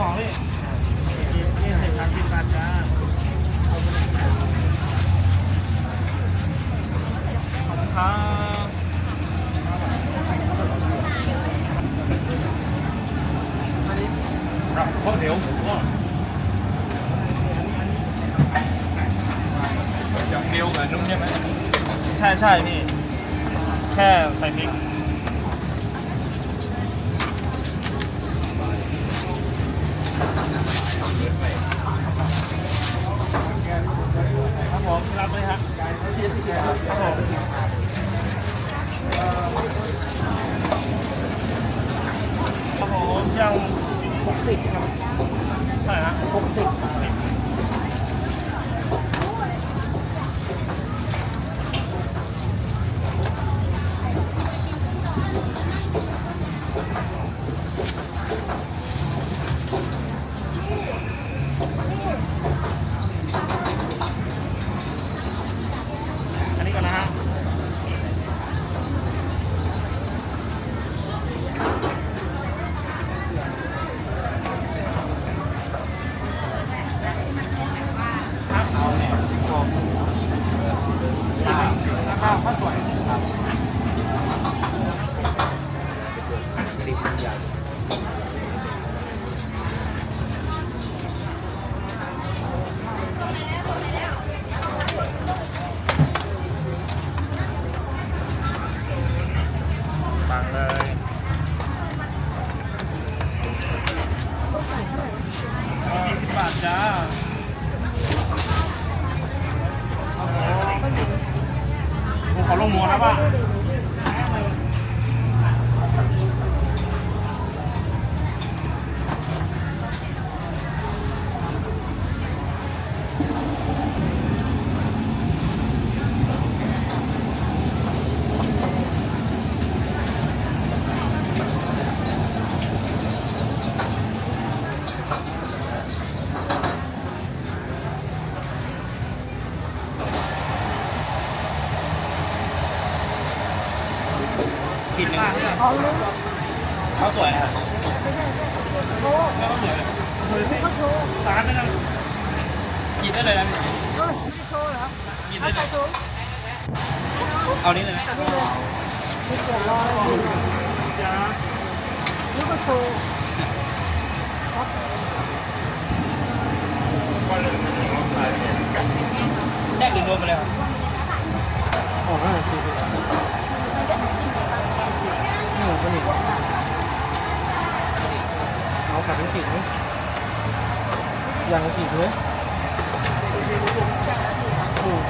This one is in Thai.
ของพี่นี่สิบพันสิบบาทจ้าขอบคุณครับบข้าวเหนียวหมูทอดนียวกับนุ่มใช่ไหมใช่ใช่พี่ แค่ใส่พริก ของรับเลยฮะครับผมครับผมยังหกสิบครับใช่ฮะหกสิบ ปังเลยสี่สิบบาทจ้าผมขอลงหมูนะป่ะ ขีดหนึ่งเข้าวสวยนะครับโอ้แล้วก็สวยเลยเขาโชว์ร้านไม่ต้องหยิบได้เลยนะพี่เออไม่โชว์เหรอหยิบเอาได้เลยถุงเอานี้เลยนะนี่เลยนี่เกี่ยวรอเลยจ้านี่ก็โชว์แยกหรือรวมไปเลยครับอ๋อสี่สิบ ก็นอีกเอาขัดเป็นกิ่งไหมอย่างกิ่งเลยอืม